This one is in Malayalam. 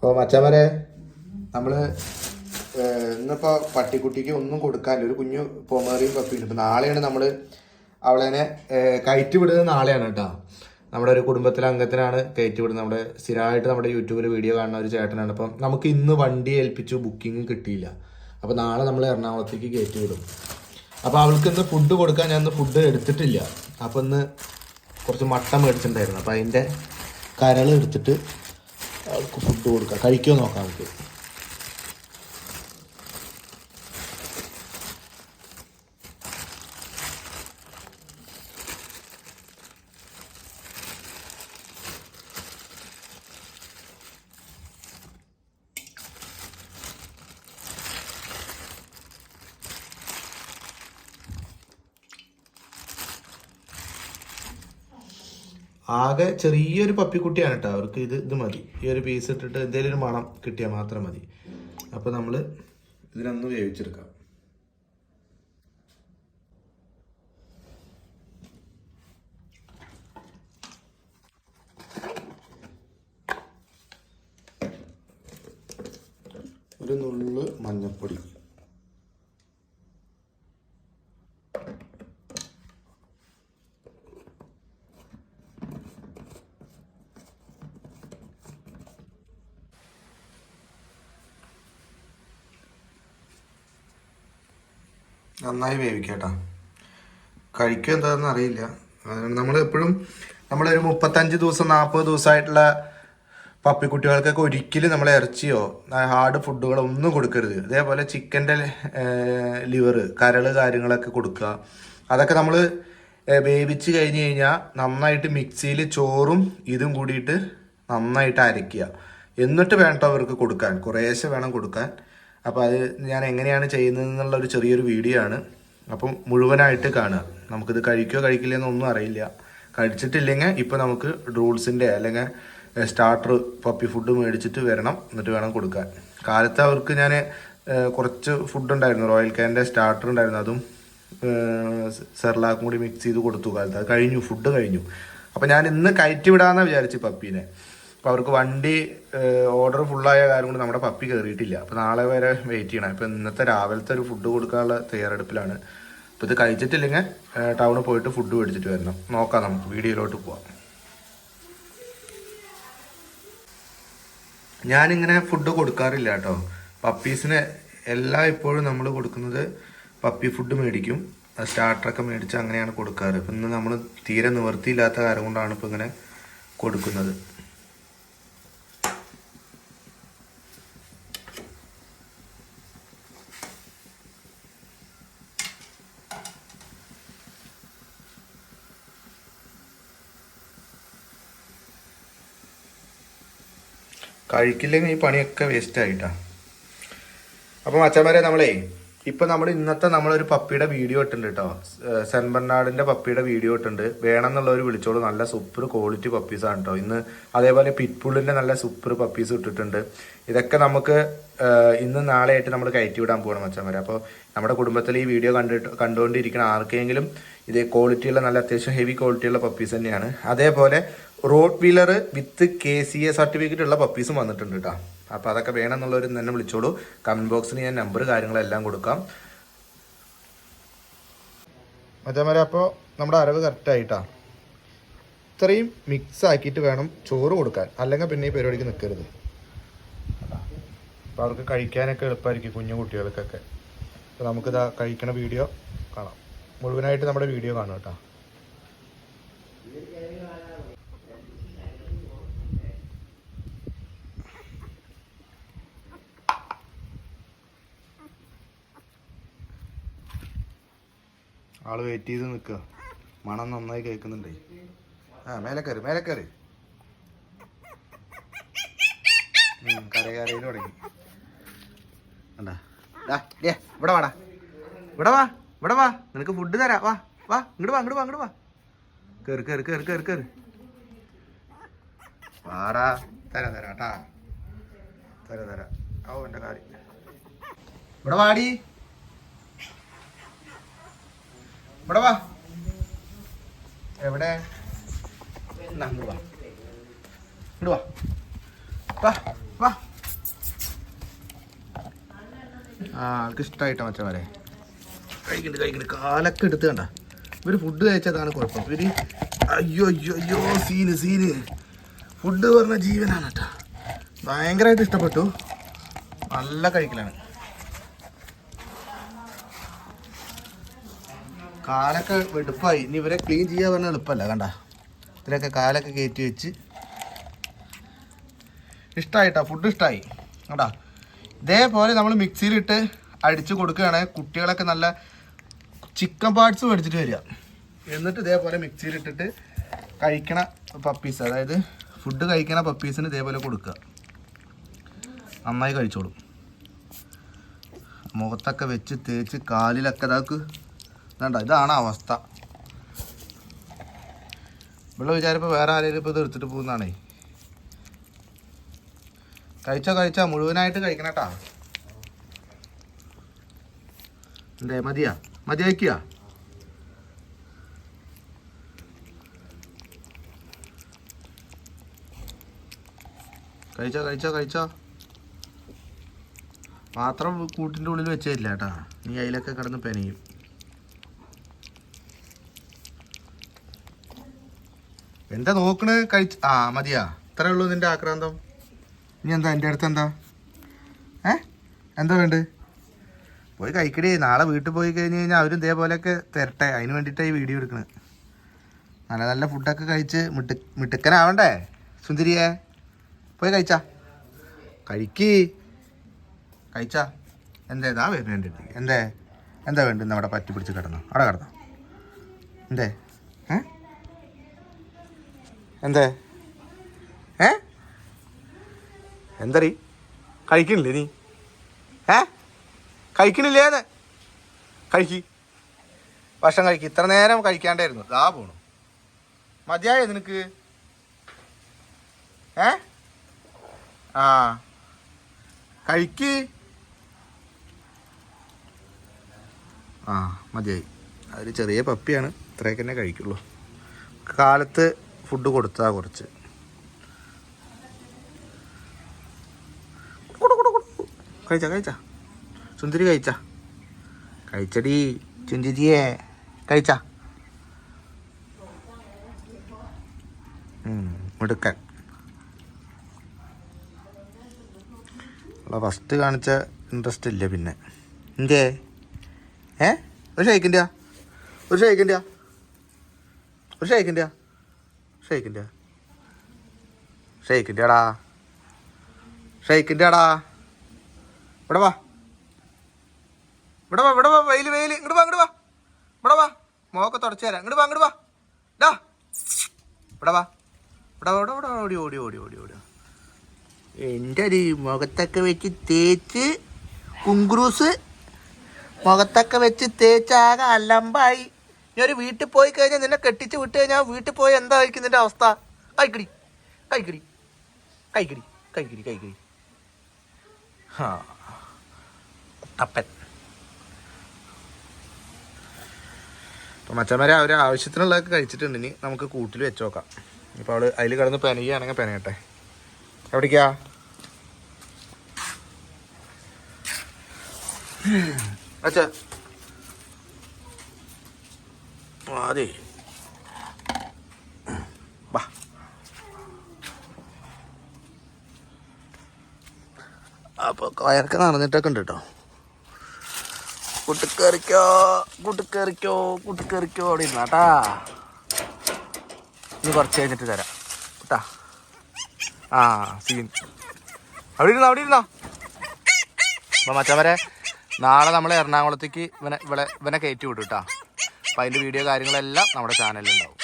അപ്പോൾ മച്ചവരെ നമ്മൾ ഇന്നിപ്പോൾ പട്ടിക്കുട്ടിക്ക് ഒന്നും കൊടുക്കാനില്ല. ഒരു കുഞ്ഞു പൊമേറിയും പപ്പിയുണ്ട് ഇപ്പം നാളെയാണ് നമ്മൾ അവളെനെ ഏഹ്, കയറ്റി വിടുന്നത് നാളെയാണ് കേട്ടോ. നമ്മുടെ ഒരു കുടുംബത്തിലെ അംഗത്തിനാണ് കയറ്റി വിടുന്നത്. നമ്മുടെ സ്ഥിരമായിട്ട് നമ്മുടെ യൂട്യൂബിൽ വീഡിയോ കാണുന്ന ഒരു ചേട്ടനാണ്. അപ്പം നമുക്ക് ഇന്ന് വണ്ടി ഏൽപ്പിച്ചു ബുക്കിംഗ് കിട്ടിയില്ല. അപ്പോൾ നാളെ നമ്മൾ എറണാകുളത്തേക്ക് കയറ്റി വിടും. അപ്പോൾ അവൾക്ക് ഇന്ന് ഫുഡ് കൊടുക്കാൻ ഞാൻ ഇന്ന് ഫുഡ് എടുത്തിട്ടില്ല. അപ്പം ഇന്ന് കുറച്ച് മട്ട മേടിച്ചിട്ടുണ്ടായിരുന്നു. അപ്പോൾ അതിന്റെ കരൾ എടുത്തിട്ട് അവൾക്ക് ഫുഡ് കൊടുക്കാം കഴിക്കുമോ നോക്കാം നമുക്ക് ആകെ ചെറിയൊരു പപ്പിക്കുട്ടിയാണ് കേട്ടോ അവർക്ക് ഇത് ഇത് മതി. ഈ ഒരു പീസ് ഇട്ടിട്ട് എന്തെങ്കിലും ഒരു മണം കിട്ടിയാൽ മാത്രം മതി. അപ്പോൾ നമ്മൾ ഇതിനൊന്ന് വേവിച്ചെടുക്കാം. ഒരു നുള്ളു മഞ്ഞൾപ്പൊടി നന്നായി വേവിക്കട്ടോ. കഴിക്കുക എന്താണെന്ന് അറിയില്ല. നമ്മൾ എപ്പോഴും നമ്മളൊരു മുപ്പത്തഞ്ച് ദിവസം നാൽപ്പത് ദിവസമായിട്ടുള്ള പപ്പിക്കുട്ടികൾക്കൊക്കെ ഒരിക്കലും നമ്മൾ ഇറച്ചിയോ ഹാർഡ് ഫുഡുകളോ ഒന്നും കൊടുക്കരുത്. അതേപോലെ ചിക്കന്റെ ലിവർ കരൾ കാര്യങ്ങളൊക്കെ കൊടുക്കുക. അതൊക്കെ നമ്മൾ വേവിച്ച് കഴിഞ്ഞ് കഴിഞ്ഞാൽ നന്നായിട്ട് മിക്സിയിൽ ചോറും ഇതും കൂടിയിട്ട് നന്നായിട്ട് അരയ്ക്കുക. എന്നിട്ട് വേണ്ട അവർക്ക് കൊടുക്കാൻ കുറേശ്ശെ വേണം കൊടുക്കാൻ. അപ്പോൾ അത് ഞാൻ എങ്ങനെയാണ് ചെയ്യുന്നത് എന്നുള്ള ഒരു ചെറിയൊരു വീഡിയോ ആണ്. അപ്പം മുഴുവനായിട്ട് കാണുക. നമുക്കിത് കഴിക്കുകയോ കഴിക്കില്ല എന്നൊന്നും അറിയില്ല. കഴിച്ചിട്ടില്ലെങ്കിൽ ഇപ്പോൾ നമുക്ക് ഡ്രൂൾസിന്റെ അല്ലെങ്കിൽ സ്റ്റാർട്ടർ പപ്പി ഫുഡ് മേടിച്ചിട്ട് വരണം. എന്നിട്ട് വേണം കൊടുക്കാൻ. കാലത്ത് അവർക്ക് ഞാൻ കുറച്ച് ഫുഡ് ഉണ്ടായിരുന്നു. റോയൽ കാന്റെ സ്റ്റാർട്ടർ ഉണ്ടായിരുന്നു. അതും സെർലാക്കും കൂടി മിക്സ് ചെയ്ത് കൊടുത്തു കാലത്ത്. അത് കഴിഞ്ഞു. ഫുഡ് കഴിഞ്ഞു. അപ്പോൾ ഞാൻ ഇന്ന് കയറ്റി വിടാമെന്നാണ് വിചാരിച്ചു പപ്പീനെ അപ്പോൾ അവർക്ക് വണ്ടി ഓർഡർ ഫുള്ളായ കാര്യം കൊണ്ട് നമ്മുടെ പപ്പി കയറിയിട്ടില്ല അപ്പോൾ നാളെ വരെ വെയിറ്റ് ചെയ്യണം. ഇപ്പോൾ ഇന്നത്തെ രാവിലത്തെ ഒരു ഫുഡ് കൊടുക്കാനുള്ള തയ്യാറെടുപ്പിലാണ്. അപ്പോൾ ഇത് കഴിച്ചിട്ടില്ലെങ്കിൽ ടൗണിൽ പോയിട്ട് ഫുഡ് മേടിച്ചിട്ട് വരണം. നോക്കാം നമുക്ക്. വീഡിയോയിലോട്ട് പോവാം. ഞാനിങ്ങനെ ഫുഡ് കൊടുക്കാറില്ല കേട്ടോ. പപ്പീസിന് എല്ലാം ഇപ്പോഴും നമ്മൾ കൊടുക്കുന്നത് പപ്പി ഫുഡ് മേടിക്കും. സ്റ്റാർട്ടറൊക്കെ മേടിച്ച് അങ്ങനെയാണ് കൊടുക്കാറ്. ഇപ്പം ഇന്ന് നമ്മൾ തീരെ നിവൃത്തിയില്ലാത്ത കാര്യം കൊണ്ടാണ് ഇപ്പോൾ ഇങ്ങനെ കൊടുക്കുന്നത്. കഴിക്കില്ലെങ്കിൽ ഈ പണിയൊക്കെ വേസ്റ്റ് ആയിട്ടാ. അപ്പം അച്ഛന്മാരെ നമ്മളേ ഇപ്പം നമ്മൾ ഇന്നത്തെ നമ്മളൊരു പപ്പിയുടെ വീഡിയോ ഇട്ടുണ്ട് കേട്ടോ സെൻ ബെർണാഡിന്റെ പപ്പിയുടെ വീഡിയോ ഇട്ടുണ്ട് വേണമെന്നുള്ളവർ വിളിച്ചോളൂ. നല്ല സൂപ്പർ ക്വാളിറ്റി പപ്പീസാണ് കേട്ടോ ഇന്ന് അതേപോലെ പിറ്റ്പുള്ളിന്റെ നല്ല സൂപ്പർ പപ്പീസ് ഇട്ടിട്ടുണ്ട്. ഇതൊക്കെ നമുക്ക് ഇന്ന് നാളെയായിട്ട് നമ്മൾ കയറ്റി വിടാൻ പോകണം മച്ചന്മാരെ. അപ്പോൾ നമ്മുടെ കുടുംബത്തിൽ ഈ വീഡിയോ കണ്ടിട്ട് കണ്ടുകൊണ്ടിരിക്കുന്ന ആർക്കെങ്കിലും ഇതേ ക്വാളിറ്റിയുള്ള നല്ല അത്യാവശ്യം ഹെവി ക്വാളിറ്റിയുള്ള പപ്പീസ് തന്നെയാണ്. അതേപോലെ Rottweiler with K C A certificate ഉള്ള പപ്പീസും വന്നിട്ടുണ്ട് കേട്ടോ അപ്പോൾ അതൊക്കെ വേണമെന്നുള്ളവർ തന്നെ വിളിച്ചോളൂ. കമന്റ് ബോക്സിൽ ഞാൻ നമ്പർ കാര്യങ്ങളെല്ലാം കൊടുക്കാം. മറ്റേ അപ്പോൾ നമ്മുടെ അരവ് കറക്റ്റായിട്ടാ ഇത്രയും മിക്സ് ആക്കിയിട്ട് വേണം ചോറ് കൊടുക്കാൻ. അല്ലെങ്കിൽ പിന്നെ ഈ പരിപാടിക്ക് നിൽക്കരുത് അപ്പോൾ അവർക്ക് കഴിക്കാനൊക്കെ എളുപ്പമായിരിക്കും കുഞ്ഞു കുട്ടികൾക്കൊക്കെ. അപ്പോൾ നമുക്കിതാ കഴിക്കണ വീഡിയോ കാണാം. മുഴുവനായിട്ട് നമ്മുടെ വീഡിയോ കാണാം കേട്ടോ ആൾ വെയിറ്റ് ചെയ്ത് നിൽക്കുക മണം നന്നായി കേൾക്കുന്നുണ്ടേ. ആ മേലെ കയറി മേലെ കയറി. കരകരയിൽ തുടങ്ങി. ദാ, ദേ, ഇവിടെ വാടാ. ഇവിടെ വാ ഇവിടെ വാ. നിനക്ക് ഫുഡ് തരാം. വാ വാ ഇങ്ങോട്ട് വാ ഇങ്ങോട്ട് വാ ഇങ്ങോട്ട് വാ. കയറി കയറി കയറി കയറി കയറി. വാടാ. തരാം തരാം കേട്ടാ. തരാം തരാം. ഓ എന്റെ കാര്യം ഇവിടെ വാടി. ഇവിടെ വാ. എവിടെ? ആൾക്ക് ഇഷ്ടമായിട്ട മച്ചന്മാരെ കഴിക്കുന്നുണ്ട് കഴിക്കുന്നുണ്ട് കാലൊക്കെ എടുത്ത് കണ്ട. ഇവർ ഫുഡ് കഴിച്ചതാണ് കുഴപ്പം. ഇവർ അയ്യോ അയ്യോ അയ്യോ സീന് സീന്. ഫുഡ് പറഞ്ഞ ജീവനാണ് കേട്ടോ. ഭയങ്കരമായിട്ട് ഇഷ്ടപ്പെട്ടു. നല്ല കഴിക്കലാണ്. കാലൊക്കെ വെടുപ്പായി. ഇനി ഇവരെ ക്ലീൻ ചെയ്യാൻ പറഞ്ഞാൽ എളുപ്പമല്ല കണ്ട? ഇതിലൊക്കെ കാലൊക്കെ കയറ്റി വെച്ച്. ഇഷ്ടമായിട്ടാ ഫുഡ് ഇഷ്ടമായി കണ്ടാ? ഇതേപോലെ നമ്മൾ മിക്സിയിലിട്ട് അടിച്ചു കൊടുക്കുകയാണെങ്കിൽ കുട്ടികളൊക്കെ നല്ല ചിക്കൻ പാർട്സ് മേടിച്ചിട്ട് വരിക. എന്നിട്ട് ഇതേപോലെ മിക്സിയിലിട്ടിട്ട് കഴിക്കണ പപ്പീസ് അതായത് ഫുഡ് കഴിക്കണ പപ്പീസിന് ഇതേപോലെ കൊടുക്കുക. നന്നായി കഴിച്ചോളും. മുഖത്തൊക്കെ വെച്ച് തേച്ച് കാലിലൊക്കെ ഇതാക്ക് വേണ്ട ഇതാണ് അവസ്ഥ. ഇവിടെ വിചാരിപ്പോൾ വേറെ ആരെങ്കിലും ഇപ്പോൾ ഇത് എടുത്തിട്ട് പോകുന്നതാണേ. കഴിച്ചോ കഴിച്ചോ മുഴുവനായിട്ട് കഴിക്കണട്ടാ എന്തേ മതിയാ മതി വയ്ക്കുക. കഴിച്ചോ കഴിച്ചോ കഴിച്ചോ. പാത്രം കൂട്ടിന്റെ ഉള്ളിൽ വെച്ചേരില്ല കേട്ടാ നീ അതിലൊക്കെ കിടന്ന് പെനയും. എന്താ നോക്കണ കഴിച്ച് ആ മതിയാ. ഇത്രേ ഉള്ളൂ നിന്റെ ആക്രാന്തം. ഇനി എന്താ എന്റെ അടുത്ത് എന്താ? ഏ? എന്താ വേണ്ട? പോയി കഴിക്കടി. നാളെ വീട്ടിൽ പോയി കഴിഞ്ഞ് കഴിഞ്ഞാൽ അവരും ഇതേപോലെയൊക്കെ തരട്ടെ. അതിന് വേണ്ടിയിട്ടാണ് ഈ വീഡിയോ എടുക്കണത് നല്ല നല്ല ഫുഡൊക്കെ കഴിച്ച് മിട്ടു മിട്ടുക്കനാവണ്ടേ സുന്ദരിയെ? പോയി കഴിച്ചാ. കഴിക്ക്. കഴിച്ചാ. എന്തേ ഇതാ വരുന്നുണ്ട് എന്തേ? എന്താ വേണ്ടത് അവിടെ പറ്റി പിടിച്ച് കിടന്നു. അവിടെ കിടന്നോ. എന്തേ? ഏ? എന്തേ? ഏ? എന്തറി കഴിക്കണില്ലേ നീ? ഏ? കഴിക്കണില്ലേന്ന് കഴിക്കി. ഭക്ഷണം കഴിക്കി. ഇത്ര നേരം കഴിക്കാണ്ടായിരുന്നു. ദാ പോണു. മതിയായ നിനക്ക്? ഏ? ആ. കഴിക്ക്. ആ മതിയായി. അതൊരു ചെറിയ പപ്പിയാണ്. ഇത്രയൊക്കെ തന്നെ കഴിക്കുള്ളൂ. കാലത്ത് ഫുഡ് കൊടുത്താ കുറച്ച്. കഴിച്ച കഴിച്ച. സുന്ദരി കഴിച്ച. കഴിച്ചടി ചുഞ്ചിജിയെ. കഴിച്ച. മിടുക്കൻ. ഫസ്റ്റ് കാണിച്ച ഇൻട്രസ്റ്റ് ഇല്ല പിന്നെ. എന്തേ ഏ? ഒരു ഷെയ്ക്കിന്റെ ഒരു ഷെയ്ക്കിന്റെ ഒരു ഷെയ്ക്കിന്റെ ഷെയ്ക്കിന്റെ ഷെയ്ക്കിന്റെ എടാ ഷെയ്ക്കിന്റെ എടാ ഇവിടെ വാ. ഇവിടെ വാ ഇവിടെ വാ വെയിൽ വെയിൽ. ഇങ്ങോട്ട് വാ ഇങ്ങോട്ട് വാ. ഇവിടെ വാ. മോക്കെ തുടച്ചു തരാം. ഇങ്ങോട്ട് വാ ഇങ്ങോട്ട് വാ. ഡാ ഇവിടെ വാ. ഇവിടെ ഇവിടെ ഇവിടെ ഓടി ഓടി ഓടി ഓടി ഓടി. എന്റെ ഒരു മുഖത്തൊക്കെ വെച്ച് തേച്ച് കുങ്ക്രൂസ്. മുഖത്തൊക്കെ വെച്ച് തേച്ചാകെ ആകെ അലമ്പായി. ഞാൻ ഒരു വീട്ടിൽ പോയി കഴിഞ്ഞാൽ നിന്നെ കെട്ടിച്ച് വിട്ട് കഴിഞ്ഞാൽ വീട്ടിൽ പോയി എന്തായിരിക്കും നിന്റെ അവസ്ഥ? കൈക്കിടി കൈക്കിടി കൈക്കിടി കൈക്കിടി കൈക്കിടി. ഹാ തപ്പൻ. മച്ചന്മാരെ അവർ ആവശ്യത്തിനുള്ളതൊക്കെ കഴിച്ചിട്ടുണ്ട്. ഇനി നമുക്ക് കൂട്ടിൽ വെച്ച് നോക്കാം. ഇപ്പോൾ അവൾ അതിൽ കിടന്ന് പെനയുകയാണെങ്കിൽ പെനയട്ടെ. എവിടേക്കാ? അച്ഛാ അതെ. വാ. അപ്പോൾ കയറൊക്കെ നടന്നിട്ടൊക്കെ ഉണ്ട് കേട്ടോ. കൂട്ടിക്കേറിക്കോ കൂട്ടിക്കേറിക്കോ കൂട്ടിക്കേറിക്കോ അവിടെ ഇരുന്നാട്ടാ ഇനി കുറച്ച് കഴിഞ്ഞിട്ട് തരാം. കേട്ടാ ആ സീൻ അവിടെ ഇരുന്നോ അവിടെ ഇരുന്നോ? അപ്പോൾ മറ്റവരെ നാളെ നമ്മൾ എറണാകുളത്തേക്ക് ഇവനെ ഇവിടെ ഇവനെ കയറ്റി വിടും കേട്ടോ അപ്പോൾ അതിന്റെ വീഡിയോ കാര്യങ്ങളെല്ലാം നമ്മുടെ ചാനലിലുണ്ടാവും.